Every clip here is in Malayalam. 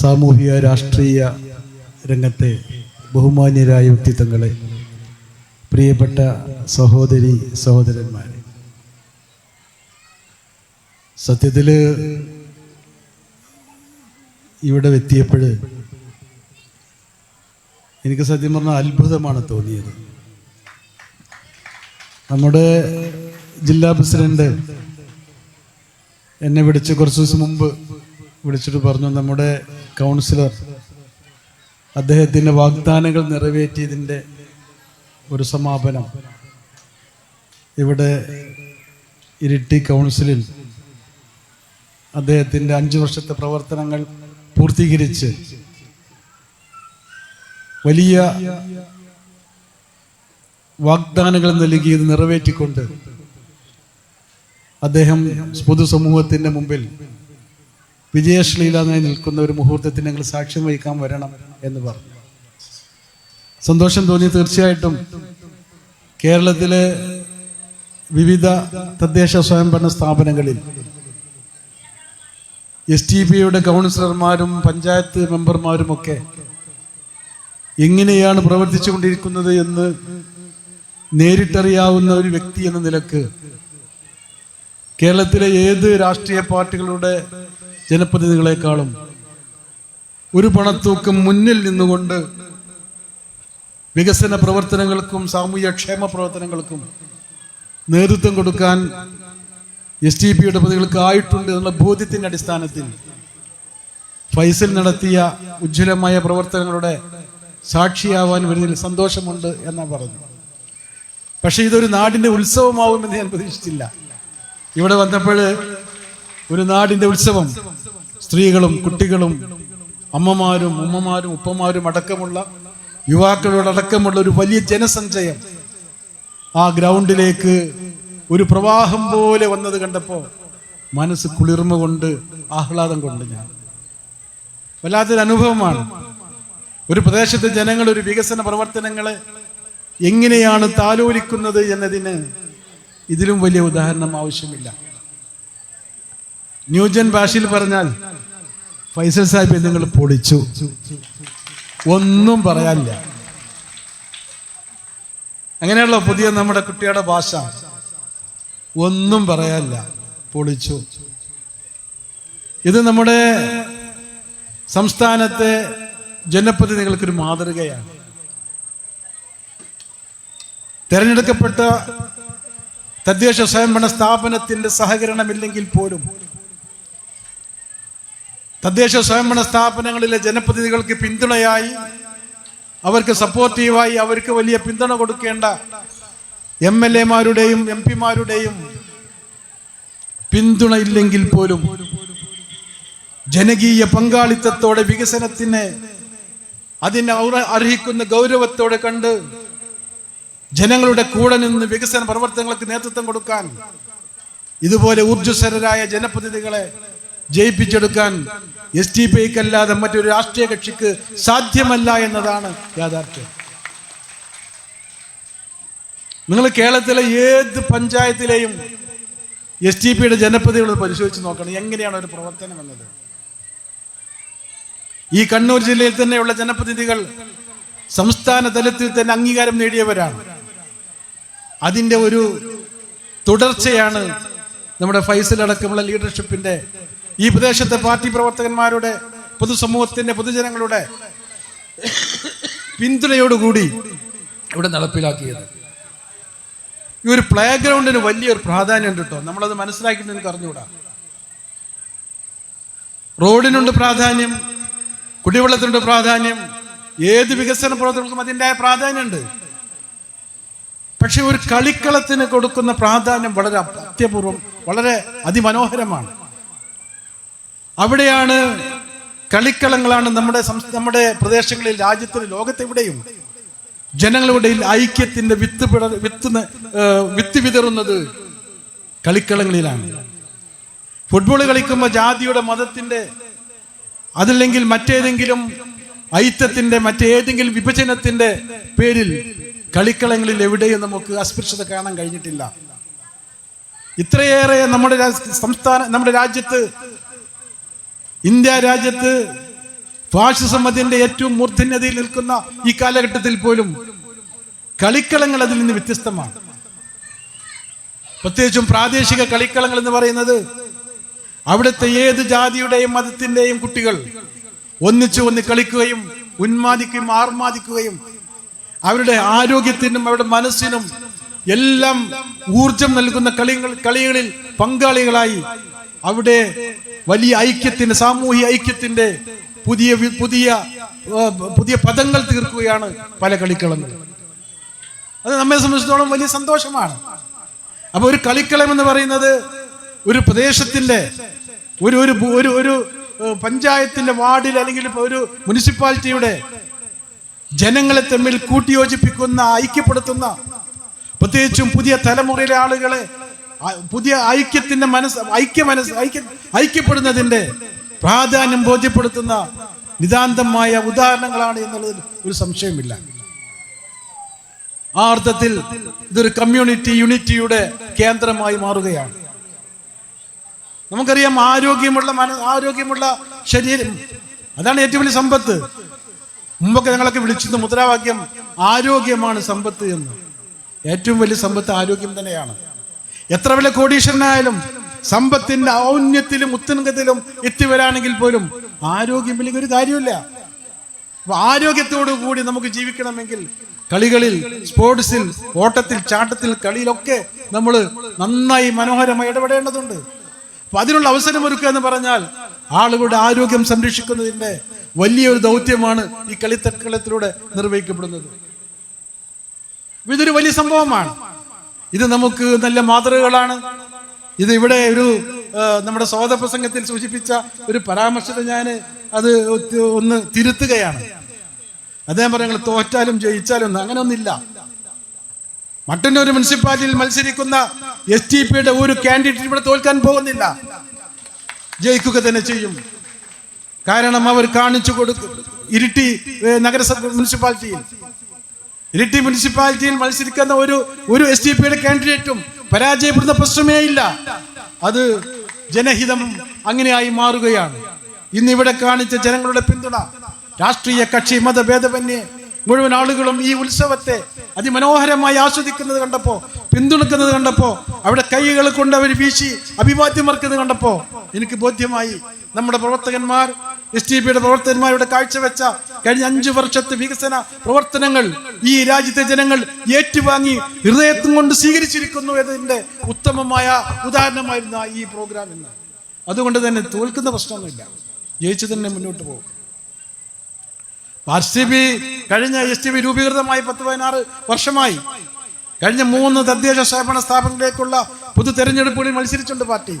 സാമൂഹിക രാഷ്ട്രീയ രംഗത്തെ ബഹുമാന്യരായ വ്യക്തിത്വങ്ങളെ പ്രിയപ്പെട്ട സഹോദരി സഹോദരന്മാരെ. സത്യത്തിൽ ഇവിടെ എത്തിയപ്പോൾ എനിക്ക് സത്യം പറഞ്ഞാൽ അത്ഭുതമാണ് തോന്നിയത്. നമ്മുടെ ജില്ലാ പ്രസിഡന്റ് എന്നെ വിളിച്ച് കുറച്ച് ദിവസം മുമ്പ് വിളിച്ചിട്ട് പറഞ്ഞു നമ്മുടെ കൗൺസിലർ അദ്ദേഹത്തിന്റെ വാഗ്ദാനങ്ങൾ നിറവേറ്റിയതിന്റെ ഒരു സമാപനം. ഇവിടെ ഇരിട്ടി കൗൺസിലിൽ അദ്ദേഹത്തിന്റെ അഞ്ച് വർഷത്തെ പ്രവർത്തനങ്ങൾ പൂർത്തീകരിച്ച് വലിയ വാഗ്ദാനങ്ങൾ നൽകിയത് നിറവേറ്റിക്കൊണ്ട് അദ്ദേഹം പൊതുസമൂഹത്തിന്റെ മുമ്പിൽ വിജയശ്ലീലമായി നിൽക്കുന്ന ഒരു മുഹൂർത്തത്തിന് ഞങ്ങൾ സാക്ഷ്യം വഹിക്കാൻ വരണം എന്ന് പറഞ്ഞു. സന്തോഷം തോന്നി തീർച്ചയായിട്ടും കേരളത്തിലെ വിവിധ തദ്ദേശ സ്വയംഭരണ സ്ഥാപനങ്ങളിൽ എസ് ടി പിയുടെ കൗൺസിലർമാരും പഞ്ചായത്ത് മെമ്പർമാരുമൊക്കെ എങ്ങനെയാണ് പ്രവർത്തിച്ചു കൊണ്ടിരിക്കുന്നത് എന്ന് നേരിട്ടറിയാവുന്ന ഒരു വ്യക്തി എന്ന നിലയ്ക്ക് കേരളത്തിലെ ഏത് രാഷ്ട്രീയ പാർട്ടികളുടെ ജനപ്രതിനിധികളെക്കാളും ഒരു പണത്തൂക്കം മുന്നിൽ നിന്നുകൊണ്ട് വികസന പ്രവർത്തനങ്ങൾക്കും സാമൂഹ്യ ക്ഷേമ പ്രവർത്തനങ്ങൾക്കും നേതൃത്വം കൊടുക്കാൻ എസ് ടി പിയുടെ പ്രതികൾക്ക് ആയിട്ടുണ്ട് എന്നുള്ള ബോധ്യത്തിന്റെ അടിസ്ഥാനത്തിൽ ഫൈസൽ നടത്തിയ ഉജ്ജ്വലമായ പ്രവർത്തനങ്ങളുടെ സാക്ഷിയാവാൻ വരുന്നതിൽ സന്തോഷമുണ്ട് എന്നാ പറഞ്ഞു. പക്ഷേ ഇതൊരു നാടിന്റെ ഉത്സവമാവുമെന്ന് ഞാൻ പ്രതീക്ഷിച്ചില്ല. ഇവിടെ വന്നപ്പോൾ ഒരു നാടിന്റെ ഉത്സവം. സ്ത്രീകളും കുട്ടികളും അമ്മമാരും ഉമ്മമാരും ഉപ്പമാരും അടക്കമുള്ള യുവാക്കളോടക്കമുള്ള ഒരു വലിയ ജനസഞ്ചയം. ആ ഗ്രൗണ്ടിലേക്ക് ഒരു പ്രവാഹം പോലെ വന്നത് കണ്ടപ്പോൾ മനസ്സ് കുളിർമ കൊണ്ട് ആഹ്ലാദം കൊണ്ട് ഞാൻ. വല്ലാത്തൊരു അനുഭവമാണ്. ഒരു പ്രദേശത്തെ ജനങ്ങൾ ഒരു വികസന പ്രവർത്തനങ്ങളെ എങ്ങനെയാണ് താലോലിക്കുന്നത് എന്നതിന് ഇതിലും വലിയ ഉദാഹരണം ആവശ്യമില്ല. ന്യൂജൻ ഭാഷയിൽ പറഞ്ഞാൽ ഫൈസൽ സാഹിബ് നിങ്ങൾ പൊളിച്ചു ഒന്നും പറയാനില്ല. അങ്ങനെയുള്ള പുതിയ നമ്മുടെ കുട്ടിയുടെ ഭാഷ. ഒന്നും പറയാനില്ല. പൊളിച്ചു ഇത് നമ്മുടെ സംസ്ഥാനത്തെ ജനപ്രതിനിധികൾക്കൊരു മാതൃകയാണ്. തെരഞ്ഞെടുക്കപ്പെട്ട തദ്ദേശ സ്വയംഭരണ സ്ഥാപനത്തിന്റെ സഹകരണമില്ലെങ്കിൽ പോലും തദ്ദേശ സ്വയംഭരണ സ്ഥാപനങ്ങളിലെ ജനപ്രതിനിധികൾക്ക് പിന്തുണയായി അവർക്ക് സപ്പോർട്ടീവായി അവർക്ക് വലിയ പിന്തുണ കൊടുക്കേണ്ട എം എൽ എമാരുടെയും എം പിമാരുടെയും പിന്തുണ ഇല്ലെങ്കിൽ പോലും ജനകീയ പങ്കാളിത്തത്തോടെ വികസനത്തിന് അതിനെ അർഹിക്കുന്ന ഗൗരവത്തോടെ കണ്ട് ജനങ്ങളുടെ കൂടെ നിന്ന് വികസന പ്രവർത്തനങ്ങൾക്ക് നേതൃത്വം കൊടുക്കാൻ ഇതുപോലെ ഊർജസ്വരരായ ജനപ്രതിനിധികളെ ജയിപ്പിച്ചെടുക്കാൻ എസ് ടി പി ഐക്കല്ലാതെ മറ്റൊരു രാഷ്ട്രീയ കക്ഷിക്ക് സാധ്യമല്ല എന്നതാണ് യാഥാർത്ഥ്യം. നിങ്ങൾ കേരളത്തിലെ ഏത് പഞ്ചായത്തിലെയും എസ് ടി പിയുടെ ജനപ്രതികൾ പരിശോധിച്ച് നോക്കണം. എങ്ങനെയാണ് ഒരു പ്രവർത്തനം എന്നത്? ഈ കണ്ണൂർ ജില്ലയിൽ തന്നെയുള്ള ജനപ്രതിനിധികൾ സംസ്ഥാന തലത്തിൽ തന്നെ അംഗീകാരം നേടിയവരാണ്. അതിന്റെ ഒരു തുടർച്ചയാണ് നമ്മുടെ ഫൈസൽ അടക്കമുള്ള ലീഡർഷിപ്പിന്റെ ഈ പ്രദേശത്തെ പാർട്ടി പ്രവർത്തകന്മാരുടെ പൊതുസമൂഹത്തിന്റെ പൊതുജനങ്ങളുടെ പിന്തുണയോടുകൂടി ഇവിടെ നടപ്പിലാക്കിയത്. ഈ ഒരു പ്ലേ ഗ്രൗണ്ടിന് വലിയൊരു പ്രാധാന്യം ഉണ്ട് കേട്ടോ. നമ്മളത് മനസ്സിലാക്കിയിട്ട് എനിക്ക് അറിഞ്ഞുകൂടാ. റോഡിനുണ്ട് പ്രാധാന്യം കുടിവെള്ളത്തിനുണ്ട് പ്രാധാന്യം ഏത് വികസന പ്രവർത്തനങ്ങൾക്കും അതിന്റെതായ പ്രാധാന്യമുണ്ട്. പക്ഷെ ഒരു കളിക്കളത്തിന് കൊടുക്കുന്ന പ്രാധാന്യം വളരെ അത്യപൂർവം വളരെ അതിമനോഹരമാണ്. അവിടെയാണ് കളിക്കളങ്ങളാണ് നമ്മുടെ നമ്മുടെ പ്രദേശങ്ങളിൽ രാജ്യത്തിൽ ലോകത്തെവിടെയും ജനങ്ങളുടെ ഐക്യത്തിന്റെ വിത്ത് വിത്ത് വിത്ത് വിതറുന്നത് കളിക്കളങ്ങളിലാണ്. ഫുട്ബോൾ കളിക്കുമ്പോൾ ജാതിയുടെ മതത്തിന്റെ അതല്ലെങ്കിൽ മറ്റേതെങ്കിലും ഐത്യത്തിന്റെ മറ്റേതെങ്കിലും വിഭജനത്തിന്റെ പേരിൽ കളിക്കളങ്ങളിൽ എവിടെയും നമുക്ക് അസ്പൃശ്യത കാണാൻ കഴിഞ്ഞിട്ടില്ല. ഇത്രയേറെ നമ്മുടെ സംസ്ഥാന നമ്മുടെ രാജ്യത്ത് ഇന്ത്യ രാജ്യത്ത് ഫാഷിസം അതിന്റെ ഏറ്റവും മൂർധന്യതയിൽ നിൽക്കുന്ന ഈ കാലഘട്ടത്തിൽ പോലും കളിക്കളങ്ങൾ അതിൽ നിന്ന് വ്യത്യസ്തമാണ്. പ്രത്യേകിച്ചും പ്രാദേശിക കളിക്കളങ്ങൾ എന്ന് പറയുന്നത് അവിടുത്തെ ഏത് ജാതിയുടെയും മതത്തിന്റെയും കുട്ടികൾ ഒന്നിച്ചു ഒന്ന് കളിക്കുകയും ഉന്മാദിക്കുകയും ആർമാദിക്കുകയും അവരുടെ ആരോഗ്യത്തിനും അവരുടെ മനസ്സിനും എല്ലാം ഊർജം നൽകുന്ന കളികൾ കളികളിൽ പങ്കാളികളായി അവിടെ വലിയ ഐക്യത്തിന്റെ സാമൂഹ്യ ഐക്യത്തിന്റെ പുതിയ പുതിയ പുതിയ പദങ്ങൾ തീർക്കുകയാണ് പല കളിക്കളങ്ങളും. അത് നമ്മെ സംബന്ധിച്ചിടത്തോളം വലിയ സന്തോഷമാണ്. അപ്പൊ ഒരു കളിക്കളം എന്ന് പറയുന്നത് ഒരു പ്രദേശത്തിന്റെ ഒരു ഒരു ഒരു ഒരു പഞ്ചായത്തിന്റെ വാർഡിൽ അല്ലെങ്കിൽ ഒരു മുനിസിപ്പാലിറ്റിയുടെ ജനങ്ങളെ തമ്മിൽ കൂട്ടിയോജിപ്പിക്കുന്ന ഐക്യപ്പെടുത്തുന്ന പ്രത്യേകിച്ചും പുതിയ തലമുറയിലെ ആളുകളെ പുതിയ ഐക്യത്തിന്റെ മനസ്സ് ഐക്യ മനസ്സ് ഐക്യ ഐക്യപ്പെടുന്നതിന്റെ പ്രാധാന്യം ബോധ്യപ്പെടുത്തുന്ന നിതാന്തമായ ഉദാഹരണങ്ങളാണ് എന്നുള്ളതിൽ ഒരു സംശയമില്ല. ആ അർത്ഥത്തിൽ ഇതൊരു കമ്മ്യൂണിറ്റി യൂണിറ്റിയുടെ കേന്ദ്രമായി മാറുകയാണ്. നമുക്കറിയാം ആരോഗ്യമുള്ള മന ആരോഗ്യമുള്ള ശരീരം അതാണ് ഏറ്റവും വലിയ സമ്പത്ത്. മുമ്പൊക്കെ ഞങ്ങളൊക്കെ വിളിച്ചത് മുദ്രാവാക്യം ആരോഗ്യമാണ് സമ്പത്ത് എന്ന്. ഏറ്റവും വലിയ സമ്പത്ത് ആരോഗ്യം തന്നെയാണ്. എത്ര വലിയ കോടീശ്വരനായാലും സമ്പത്തിന്റെ ഔന്നത്തിലും ഉത്തുംഗത്തിലും എത്തിവരാണെങ്കിൽ പോലും ആരോഗ്യം വലിയ ഒരു കാര്യമില്ല. ആരോഗ്യത്തോടു കൂടി നമുക്ക് ജീവിക്കണമെങ്കിൽ കളികളിൽ സ്പോർട്സിൽ ഓട്ടത്തിൽ ചാട്ടത്തിൽ കളിയിലൊക്കെ നമ്മൾ നന്നായി മനോഹരമായി ഇടപെടേണ്ടതുണ്ട്. അപ്പൊ അതിനുള്ള അവസരം ഒരുക്കുക എന്ന് പറഞ്ഞാൽ ആളുകളുടെ ആരോഗ്യം സംരക്ഷിക്കുന്നതിന്റെ വലിയൊരു ദൗത്യമാണ് ഈ കളിത്തക്കളത്തിലൂടെ നിർവഹിക്കപ്പെടുന്നത്. ഇതൊരു വലിയ സംഭവമാണ്. ഇത് നമുക്ക് നല്ല മാതൃകകളാണ്. ഇത് ഇവിടെ ഒരു നമ്മുടെ സ്വാഗത പ്രസംഗത്തിൽ സൂചിപ്പിച്ച ഒരു പരാമർശത്തെ ഞാൻ അത് ഒന്ന് തിരുത്തുകയാണ്. അദ്ദേഹം പറയുന്നത് തോറ്റാലും ജയിച്ചാലും ഒന്നും അങ്ങനെ ഒന്നില്ല മട്ടന്നൂർ മുനിസിപ്പാലിറ്റിയിൽ മത്സരിക്കുന്ന എസ് ടി പിയുടെ ഒരു കാൻഡിഡേറ്റ് ഇവിടെ തോൽക്കാൻ പോകുന്നില്ല. ജയിക്കുക തന്നെ ചെയ്യും. കാരണം അവർ കാണിച്ചു കൊടുക്കും ഇരിട്ടി നഗരസഭ മുനിസിപ്പാലിറ്റിയിൽ. ഇരിട്ടി മുനിസിപ്പാലിറ്റിയിൽ മത്സരിക്കുന്ന ഒരു ഒരു എസ് ഡി പിയുടെ കാൻഡിഡേറ്റും പരാജയപ്പെടുന്ന പ്രശ്നമേ ഇല്ല. അത് ജനഹിതം അങ്ങനെയായി മാറുകയാണ്. ഇന്ന് ഇവിടെ കാണിച്ച ജനങ്ങളുടെ പിന്തുണ രാഷ്ട്രീയ കക്ഷി മതഭേദമന്യേ മുഴുവൻ ആളുകളും ഈ ഉത്സവത്തെ അതിമനോഹരമായി ആസ്വദിക്കുന്നത് കണ്ടപ്പോ പിന്തുണക്കുന്നത് കണ്ടപ്പോ അവിടെ കൈകൾ കൊണ്ട് അവർ വീശി അഭിവാദ്യമർക്കുന്നത് കണ്ടപ്പോ എനിക്ക് ബോധ്യമായി നമ്മുടെ പ്രവർത്തകന്മാർ എസ് ടി പിയുടെ പ്രവർത്തകന്മാരുടെ കാഴ്ചവെച്ച കഴിഞ്ഞ അഞ്ചു വർഷത്തെ വികസന പ്രവർത്തനങ്ങൾ ഈ രാജ്യത്തെ ജനങ്ങൾ ഏറ്റുവാങ്ങി ഹൃദയത്തും കൊണ്ട് സ്വീകരിച്ചിരിക്കുന്നു എന്നതിന്റെ ഉത്തമമായ ഉദാഹരണമായിരുന്നു ഈ പ്രോഗ്രാം ഇന്ന്. അതുകൊണ്ട് തന്നെ തോൽക്കുന്ന പ്രശ്നമൊന്നുമില്ല. ജയിച്ചു തന്നെ മുന്നോട്ട് പോകും. ആർ സി കഴിഞ്ഞ എസ് ടി ബി രൂപീകൃതമായി പത്ത് പതിനാറ് വർഷമായി. കഴിഞ്ഞ മൂന്ന് തദ്ദേശ സ്വയംഭരണ സ്ഥാപനങ്ങളിലേക്കുള്ള പൊതു തെരഞ്ഞെടുപ്പുകളിൽ മത്സരിച്ചുണ്ട് പാർട്ടി.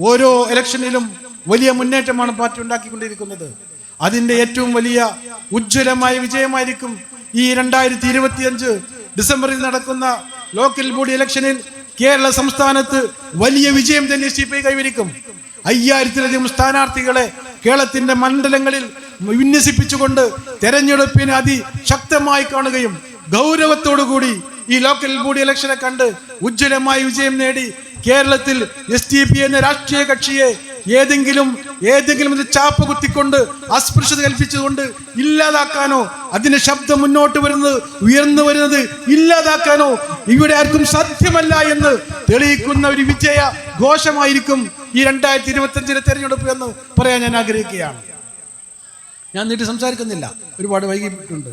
ഓരോ ഇലക്ഷനിലും വലിയ മുന്നേറ്റമാണ് പാർട്ടി ഉണ്ടാക്കിക്കൊണ്ടിരിക്കുന്നത്. അതിന്റെ ഏറ്റവും വലിയ ഉജ്ജ്വലമായ വിജയമായിരിക്കും ഈ രണ്ടായിരത്തി ഇരുപത്തിയഞ്ച് ഡിസംബറിൽ നടക്കുന്ന ലോക്കൽ ബോഡി ഇലക്ഷനിൽ കേരള സംസ്ഥാനത്ത് വലിയ വിജയം തന്നെ സി പി ഐ കൈവരിക്കും. അയ്യായിരത്തിലധികം സ്ഥാനാർത്ഥികളെ കേരളത്തിന്റെ മണ്ഡലങ്ങളിൽ വിന്യസിപ്പിച്ചുകൊണ്ട് തെരഞ്ഞെടുപ്പിനെ അതിശക്തമായി കാണുകയും ഗൗരവത്തോടുകൂടി ഈ ലോക്കൽ ബോഡി ഇലക്ഷനെ കണ്ട് ഉജ്ജ്വലമായ വിജയം നേടി കേരളത്തിൽ എസ് ടി പി എന്ന രാഷ്ട്രീയ കക്ഷിയെ ഏതെങ്കിലും ഏതെങ്കിലും ചാപ്പ് കുത്തിക്കൊണ്ട് അസ്പൃശ്യത കൽപ്പിച്ചുകൊണ്ട് ഇല്ലാതാക്കാനോ അതിന്റെ ശബ്ദം മുന്നോട്ട് വരുന്നത് ഉയർന്നു വരുന്നത് ഇല്ലാതാക്കാനോ ഇവിടെ ആർക്കും സാധ്യമല്ല എന്ന് തെളിയിക്കുന്ന ഒരു വിജയ ഘോഷമായിരിക്കും ഈ രണ്ടായിരത്തി ഇരുപത്തി അഞ്ചിലെ തെരഞ്ഞെടുപ്പ് എന്ന് പറയാൻ ഞാൻ ആഗ്രഹിക്കുകയാണ്. ഞാൻ നീട്ടി സംസാരിക്കുന്നില്ല. ഒരുപാട് വൈകിട്ടുണ്ട്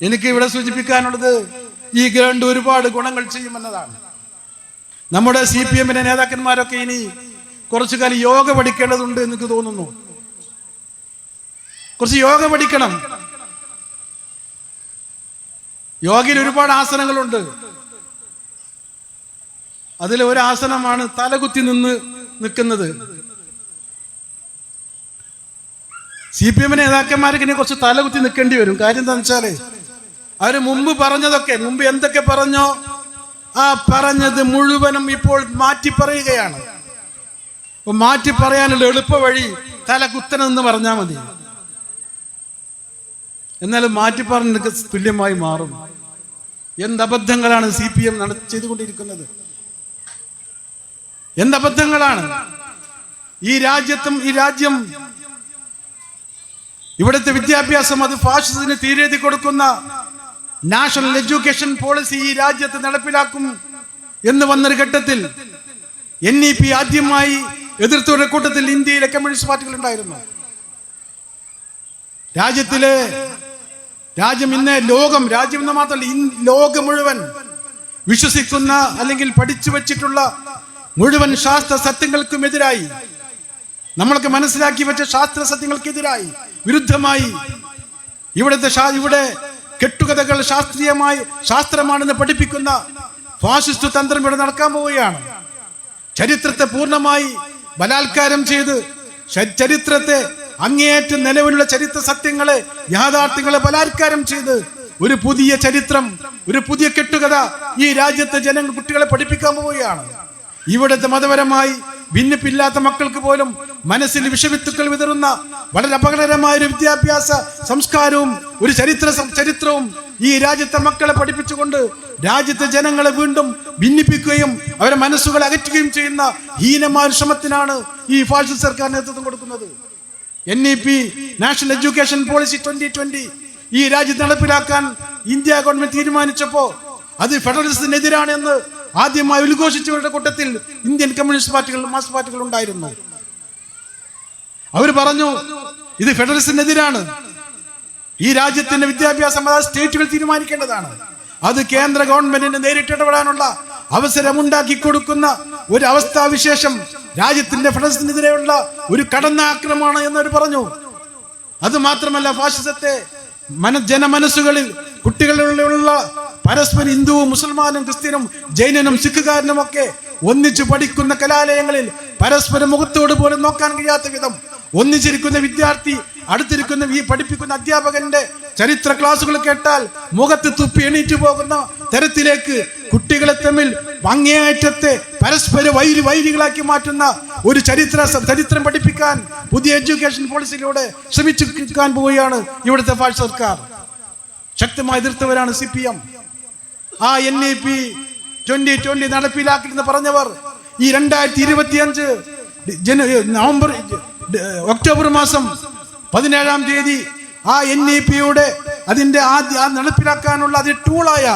എനിക്ക് ഇവിടെ സൂചിപ്പിക്കാനുള്ളത് ഈ ഗ്രൗണ്ട് ഒരുപാട് ഗുണങ്ങൾ ചെയ്യുമെന്നതാണ്. നമ്മുടെ സി പി എമ്മിന്റെ നേതാക്കന്മാരൊക്കെ ഇനി കുറച്ചു കാലം യോഗ പഠിക്കേണ്ടതുണ്ട് എനിക്ക് തോന്നുന്നു. കുറച്ച് യോഗ പഠിക്കണം. യോഗയിൽ ഒരുപാട് ആസനങ്ങളുണ്ട്. അതിൽ ഒരു ആസനമാണ് തലകുത്തി നിന്ന് നിൽക്കുന്നത്. സി പി എമ്മിന്റെ നേതാക്കന്മാർക്ക് ഇനി കുറച്ച് തലകുത്തി നിൽക്കേണ്ടി വരും. കാര്യം എന്താണെന്ന് വെച്ചാൽ അവർ മുമ്പ് പറഞ്ഞതൊക്കെ മുമ്പ് എന്തൊക്കെ പറഞ്ഞോ ആ പറഞ്ഞത് മുഴുവനും ഇപ്പോൾ മാറ്റി പറയുകയാണ്. മാറ്റി പറയാനുള്ള എളുപ്പ വഴി തല കുത്തനെന്ന് പറഞ്ഞാൽ മതി. എന്നാലും മാറ്റി പറഞ്ഞു തുല്യമായി മാറും. എന്ത് അബദ്ധങ്ങളാണ് സി പി എം ചെയ്തുകൊണ്ടിരിക്കുന്നത്? എന്ത് അബദ്ധങ്ങളാണ്? ഈ രാജ്യത്തും ഈ രാജ്യം ഇവിടുത്തെ വിദ്യാഭ്യാസം അത് ഫാഷിസത്തിന് തീരെഴുതി കൊടുക്കുന്ന നാഷണൽ എഡ്യൂക്കേഷൻ പോളിസി ഈ രാജ്യത്ത് നടപ്പിലാക്കും എന്ന് വന്നൊരു ഘട്ടത്തിൽ എൻ ഇ പി ആദ്യമായി എതിർത്തവരുടെ കൂട്ടത്തിൽ ഇന്ത്യയിലെ കമ്മ്യൂണിസ്റ്റ് പാർട്ടികൾ ഉണ്ടായിരുന്നു. രാജ്യത്തിലെ രാജ്യം ഇന്ന് ലോകം രാജ്യം എന്ന് മാത്രമല്ല ലോകം മുഴുവൻ വിശ്വസിക്കുന്ന അല്ലെങ്കിൽ പഠിച്ചു വച്ചിട്ടുള്ള മുഴുവൻ ശാസ്ത്ര സത്യങ്ങൾക്കും എതിരായി നമ്മൾക്ക് മനസ്സിലാക്കി വെച്ച ശാസ്ത്ര സത്യങ്ങൾക്കെതിരായി വിരുദ്ധമായി ഇവിടുത്തെ ഇവിടെ കെട്ടുകഥകൾ ശാസ്ത്രീയമായി ശാസ്ത്രമാണെന്ന് പഠിപ്പിക്കുന്ന ഫാസിസ്റ്റ് തന്ത്രം ഇവിടെ നടക്കാൻ പോവുകയാണ്. ചരിത്രത്തെ പൂർണമായി ബലാത്കാരം ചെയ്ത് ചരിത്രത്തെ അങ്ങേയറ്റം നിലവിലുള്ള ചരിത്ര സത്യങ്ങളെ യാഥാർത്ഥ്യങ്ങളെ ബലാത്കാരം ചെയ്ത് ഒരു പുതിയ ചരിത്രം ഒരു പുതിയ കെട്ടുകഥ ഈ രാജ്യത്തെ ജനങ്ങൾ കുട്ടികളെ പഠിപ്പിക്കാൻ പോവുകയാണ്. ഇവിടുത്തെ മതപരമായി ഭിന്നിപ്പില്ലാത്ത മക്കൾക്ക് പോലും മനസ്സിൽ വിഷവിത്തുക്കൾ വിതറുന്ന വളരെ അപകടകരമായ ഒരു വിദ്യാഭ്യാസ സംസ്കാരവും ഒരു ചരിത്ര ചരിത്രവും ഈ രാജ്യത്തെ മക്കളെ പഠിപ്പിച്ചുകൊണ്ട് രാജ്യത്തെ ജനങ്ങളെ വീണ്ടും ഭിന്നിപ്പിക്കുകയും അവരെ മനസ്സുകൾ അകറ്റുകയും ചെയ്യുന്ന ഹീനമായ ശ്രമത്തിനാണ് ഈ ഫാഷിസ്റ്റ് സർക്കാർ നേതൃത്വം കൊടുക്കുന്നത്. N E P national education policy twenty twenty ഈ രാജ്യത്ത് നടപ്പിലാക്കാൻ ഇന്ത്യ ഗവൺമെന്റ് തീരുമാനിച്ചപ്പോ അത് ഫെഡറലിസത്തിനെതിരാണ് എന്ന് ആദ്യമായി ഉദ്ഘോഷിച്ചവരുടെ കൂട്ടത്തിൽ ഇന്ത്യൻ കമ്മ്യൂണിസ്റ്റ് പാർട്ടികൾ മാർക്സ് പാർട്ടികൾ ഉണ്ടായിരുന്നു. അവർ പറഞ്ഞു ഇത് ഫെഡറലിസിനെതിരാണ് ഈ രാജ്യത്തിന്റെ വിദ്യാഭ്യാസം അതായത് സ്റ്റേറ്റുകൾ തീരുമാനിക്കേണ്ടതാണ്. അത് കേന്ദ്ര ഗവൺമെന്റിന് നേരിട്ട് ഇടപെടാനുള്ള അവസരമുണ്ടാക്കി കൊടുക്കുന്ന ഒരു അവസ്ഥാവിശേഷം രാജ്യത്തിന്റെ ഫെഡറലിസിനെതിരെയുള്ള ഒരു കടന്നാക്രമമാണ് എന്നവർ പറഞ്ഞു. അത് മാത്രമല്ല ഫാഷിസത്തെ മന ജനമനസ്സുകളിൽ കുട്ടികളിലുള്ള പരസ്പരം ഹിന്ദുവും മുസൽമാനും ക്രിസ്ത്യനും ജൈനനും സിഖുകാരനും ഒക്കെ ഒന്നിച്ചു പഠിക്കുന്ന കലാലയങ്ങളിൽ പരസ്പരം മുഖത്തോട് പോലും നോക്കാൻ കഴിയാത്ത വിധം ഒന്നിച്ചിരിക്കുന്ന വിദ്യാർത്ഥി അടുത്തിരിക്കുന്ന ഈ പഠിപ്പിക്കുന്ന അധ്യാപകന്റെ ചരിത്ര ക്ലാസുകൾ കേട്ടാൽ മുഖത്ത് തുപ്പി എണീറ്റു പോകുന്ന തരത്തിലേക്ക് കുട്ടികളെ തമ്മിൽ അങ്ങേയറ്റത്തെ പരസ്പര വൈരി വൈരികളാക്കി മാറ്റുന്ന ഒരു ചരിത്ര ചരിത്രം പഠിപ്പിക്കാൻ പുതിയ എഡ്യൂക്കേഷൻ പോളിസിയിലൂടെ ശ്രമിച്ചു പോവുകയാണ് ഇവിടുത്തെ ഫാഷ് സർക്കാർ. ശക്തമായി എതിർത്തവരാണ് സി പി എം ആ N E P twenty twenty നടപ്പിലാക്കില്ലെന്ന് പറഞ്ഞവർ ഈ രണ്ടായിരത്തി ഇരുപത്തി അഞ്ച് ജന നവംബർ ഒക്ടോബർ മാസം പതിനേഴാം തീയതി ആ എൻ ഇ പിയുടെ അതിന്റെ ആദ്യ നടപ്പിലാക്കാനുള്ള അതിന്റെ ടൂളായ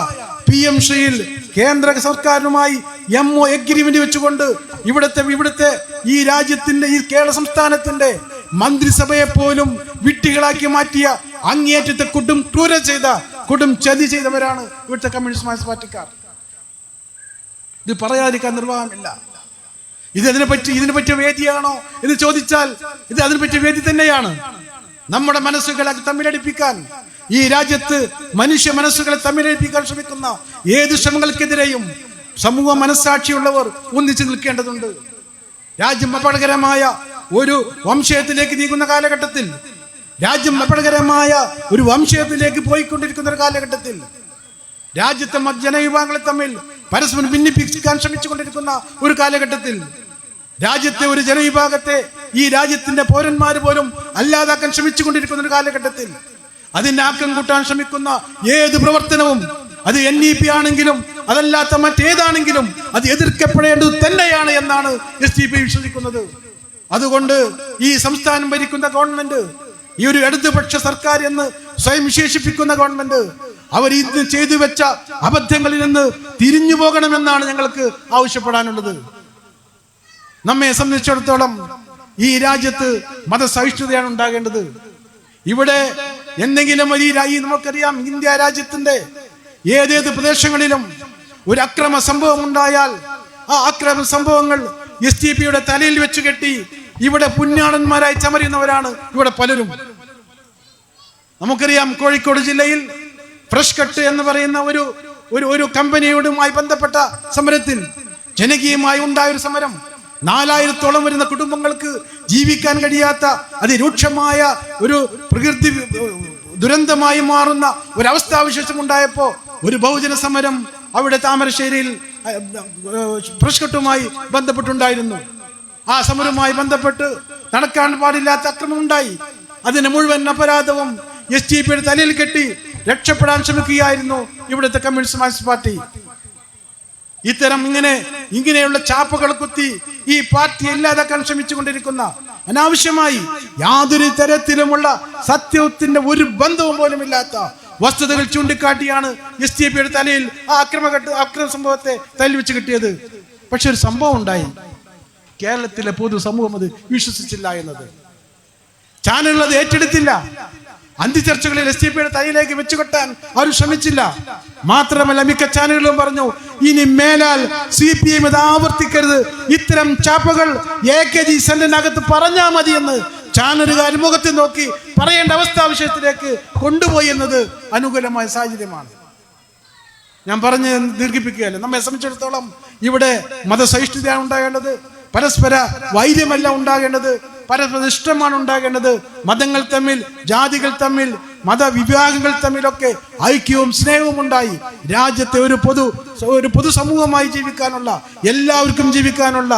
പി എം ശ്രീയിൽ കേന്ദ്ര സർക്കാരുമായി എം ഒ എഗ്രിമെന്റ് വെച്ചുകൊണ്ട് ഇവിടുത്തെ ഇവിടുത്തെ ഈ രാജ്യത്തിന്റെ ഈ കേരള സംസ്ഥാനത്തിന്റെ മന്ത്രിസഭയെ പോലും വിട്ടികളാക്കി മാറ്റിയ അങ്ങേറ്റത്തെ കൊടും ക്രൂര ചെയ്ത കൊടും ചതി ചെയ്തവരാണ് ഇവിടുത്തെ കമ്മ്യൂണിസ്റ്റ് പാർട്ടിക്കാർ. ഇത് പറയാതിരിക്കാൻ നിർവാഹമില്ല. ഇതിനെ പറ്റി ഇതിനെ പറ്റിയ വേദിയാണോ എന്ന് ചോദിച്ചാൽ ഇത് അതിനെ പറ്റിയ വേദി തന്നെയാണ്. നമ്മുടെ മനസ്സുകളെ തമ്മിലടിപ്പിക്കാൻ ഈ രാജ്യത്ത് മനുഷ്യ മനസ്സുകളെ തമ്മിലടിപ്പിക്കാൻ ശ്രമിക്കുന്ന ഏത് ശ്രമങ്ങൾക്കെതിരെയും സമൂഹ മനസ്സാക്ഷിയുള്ളവർ ഒന്നിച്ചു നിൽക്കേണ്ടതുണ്ട്. രാജ്യം അപകടകരമായ ഒരു വംശയത്തിലേക്ക് നീങ്ങുന്ന കാലഘട്ടത്തിൽ രാജ്യം അപകടകരമായ ഒരു വംശയത്തിലേക്ക് പോയിക്കൊണ്ടിരിക്കുന്ന ഒരു കാലഘട്ടത്തിൽ രാജ്യത്തെ ജനവിഭാഗങ്ങളെ തമ്മിൽ പരസ്പരം ഭിന്നിപ്പിക്കാൻ ശ്രമിച്ചുകൊണ്ടിരിക്കുന്ന ഒരു കാലഘട്ടത്തിൽ രാജ്യത്തെ ഒരു ജനവിഭാഗത്തെ ഈ രാജ്യത്തിന്റെ പൗരന്മാർ പോലും അല്ലാതാക്കാൻ ശ്രമിച്ചുകൊണ്ടിരിക്കുന്ന ഒരു കാലഘട്ടത്തിൽ അതിന്റെ ആക്കം കൂട്ടാൻ ശ്രമിക്കുന്ന ഏത് പ്രവർത്തനവും അത് എൻ ഇ പി ആണെങ്കിലും അതല്ലാത്ത മറ്റേതാണെങ്കിലും അത് എതിർക്കപ്പെടേണ്ടത് തന്നെയാണ് എന്നാണ് എസ് ഡി പി വിശ്വസിക്കുന്നത്. അതുകൊണ്ട് ഈ സംസ്ഥാനം ഭരിക്കുന്ന ഗവൺമെന്റ് ഈ ഒരു ഇടതുപക്ഷ സർക്കാർ എന്ന് സ്വയം വിശേഷിപ്പിക്കുന്ന ഗവൺമെന്റ് അവർ ഇന്ന് ചെയ്തു വെച്ച അബദ്ധങ്ങളിൽ നിന്ന് തിരിഞ്ഞു പോകണമെന്നാണ് ഞങ്ങൾക്ക് ആവശ്യപ്പെടാനുള്ളത്. നമ്മെ സംബന്ധിച്ചിടത്തോളം ഈ രാജ്യത്ത് മതസഹിഷ്ണുതയാണ് ഉണ്ടാകേണ്ടത്. ഇവിടെ എന്തെങ്കിലും ഒരു നമുക്കറിയാം ഇന്ത്യ രാജ്യത്തിന്റെ ഏതേത് പ്രദേശങ്ങളിലും ഒരു അക്രമ സംഭവം ഉണ്ടായാൽ ആ അക്രമ സംഭവങ്ങൾ എസ് ടി പിയുടെ തലയിൽ വെച്ച് കെട്ടി ഇവിടെ പുന്നാടന്മാരായി ചമരുന്നവരാണ് ഇവിടെ പലരും. നമുക്കറിയാം കോഴിക്കോട് ജില്ലയിൽ ഫ്രഷ് കട്ട് എന്ന് പറയുന്ന ഒരു ഒരു ഒരു കമ്പനിയോടുമായി ബന്ധപ്പെട്ട സമരത്തിൽ ജനകീയമായി ഉണ്ടായ ഒരു സമരം. നാലായിരത്തോളം വരുന്ന കുടുംബങ്ങൾക്ക് ജീവിക്കാൻ കഴിയാത്ത അതിരൂക്ഷമായ ഒരു പ്രകൃതി ദുരന്തമായി മാറുന്ന ഒരവസ്ഥാവിശേഷം ഉണ്ടായപ്പോൾ ഒരു ബഹുജന സമരം അവിടെ താമരശ്ശേരിയിൽ പ്രസ്കട്ടുമായി ബന്ധപ്പെട്ടുണ്ടായിരുന്നു. ആ സമരവുമായി ബന്ധപ്പെട്ട് നടക്കാൻ പാടില്ലാത്ത അക്രമം ഉണ്ടായി അതിന് മുഴുവൻ അപരാധവും എസ് ടി പിയുടെ തലയിൽ കെട്ടി രക്ഷപ്പെടാൻ ശ്രമിക്കുകയായിരുന്നു ഇവിടുത്തെ കമ്മ്യൂണിസ്റ്റ് മാർക്സിസ്റ്റ് പാർട്ടി. ഇത്തരം ഇങ്ങനെ ഇങ്ങനെയുള്ള ചാപ്പുകൾ കുത്തി ഈ പാർട്ടി ഇല്ലാതാക്കാൻ ശ്രമിച്ചുകൊണ്ടിരിക്കുന്ന അനാവശ്യമായി യാതൊരു തരത്തിലുമുള്ള സത്യത്തിന്റെ ഒരു ബന്ധവും പോലും ഇല്ലാത്ത വസ്തുതകൾ ചൂണ്ടിക്കാട്ടിയാണ് എസ് ടി പിയുടെ തലയിൽ ആ അക്രമഘട്ട അക്രമ സംഭവത്തെ തല്ലി വെച്ച് കിട്ടിയത്. പക്ഷെ ഒരു സംഭവം ഉണ്ടായി. കേരളത്തിലെ പൊതുസമൂഹം അത് വിശ്വസിച്ചില്ല എന്നത്. ചാനലുകൾ അത് ഏറ്റെടുത്തില്ല. അന്ത്യചർച്ചകളിൽ എസ് ടി പിയുടെ തലയിലേക്ക് വെച്ചുകെട്ടാൻ ആരും ശ്രമിച്ചില്ല. മാത്രമല്ല മിക്ക ചാനലുകളും പറഞ്ഞു ഇനി മേലാൽ സി പി എം ഇത് ആവർത്തിക്കരുത്. ഇത്തരം ചാപ്പകൾ എ കെ ജി സെന്റിനകത്ത് പറഞ്ഞാ മതി എന്ന് ചാനലുകാർ മുഖത്ത് നോക്കി പറയേണ്ട അവസ്ഥാവിഷയത്തിലേക്ക് കൊണ്ടുപോയി എന്നത് അനുകൂലമായ സാഹചര്യമാണ്. ഞാൻ പറഞ്ഞ് ദീർഘിപ്പിക്കുകയല്ല? നമ്മെ സംബന്ധിച്ചിടത്തോളം ഇവിടെ മതസഹിഷ്ണുതയാണ് ഉണ്ടാകേണ്ടത്. പരസ്പര വൈര്യമല്ല ഉണ്ടാകേണ്ടത്. പരസ്പര ഇഷ്ടമാണ് ഉണ്ടാകേണ്ടത്. മതങ്ങൾ തമ്മിൽ ജാതികൾ തമ്മിൽ മതവിഭാഗങ്ങൾ തമ്മിലൊക്കെ ഐക്യവും സ്നേഹവും ഉണ്ടായി. രാജ്യത്തെ ഒരു പൊതു ഒരു പൊതുസമൂഹമായി ജീവിക്കാനുള്ള എല്ലാവർക്കും ജീവിക്കാനുള്ള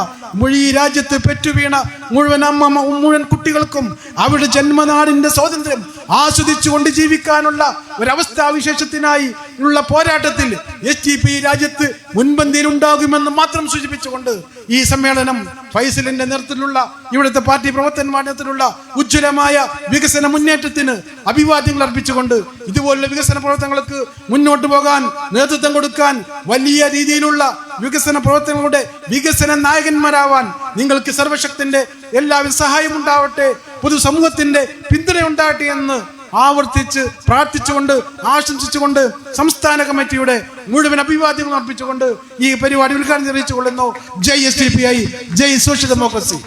ഈ രാജ്യത്ത് പെറ്റുവീണ മുഴുവൻ അമ്മ മുഴുവൻ കുട്ടികൾക്കും അവരുടെ ജന്മനാടിന്റെ സ്വാതന്ത്ര്യം ആസ്വദിച്ചുകൊണ്ട് ജീവിക്കാനുള്ള ഒരവസ്ഥാവിശേഷത്തിനായി ഉള്ള പോരാട്ടത്തിൽ എസ് ടി പി രാജ്യത്ത് മുൻപന്തിയിൽ ഉണ്ടാകുമെന്ന് മാത്രം സൂചിപ്പിച്ചുകൊണ്ട് ഈ സമ്മേളനം ഫൈസലിന്റെ നേതൃത്വത്തിലുള്ള ഇവിടുത്തെ പാർട്ടി പ്രവർത്തകന്മാരുടെ നേതൃത്വത്തിലുള്ള ഉജ്ജ്വലമായ വികസന മുന്നേറ്റത്തിന് അഭിവാദ്യങ്ങൾ അർപ്പിച്ചുകൊണ്ട് ഇതുപോലുള്ള വികസന പ്രവർത്തനങ്ങൾക്ക് മുന്നോട്ട് പോകാൻ നേതൃത്വം കൊടുക്കാൻ വലിയ രീതിയിലുള്ള വികസന പ്രവർത്തനങ്ങളുടെ വികസന നായകന്മാരാവാൻ നിങ്ങൾക്ക് സർവശക്തിന്റെ എല്ലാവിധ സഹായം ഉണ്ടാവട്ടെ പൊതുസമൂഹത്തിന്റെ പിന്തുണ ഉണ്ടാകട്ടെ എന്ന് ആവർത്തിച്ച് പ്രാർത്ഥിച്ചുകൊണ്ട് ആശംസിച്ചുകൊണ്ട് സംസ്ഥാന കമ്മിറ്റിയുടെ മുഴുവൻ അഭിവാദ്യങ്ങൾ അർപ്പിച്ചുകൊണ്ട് ഈ പരിപാടി ഉദ്ഘാടനം നിർവഹിച്ചുകൊള്ളുന്നു. ജയ് എസ് ഡി പി ഐ ജയ് സോഷ്യൽ ഡെമോക്രസി.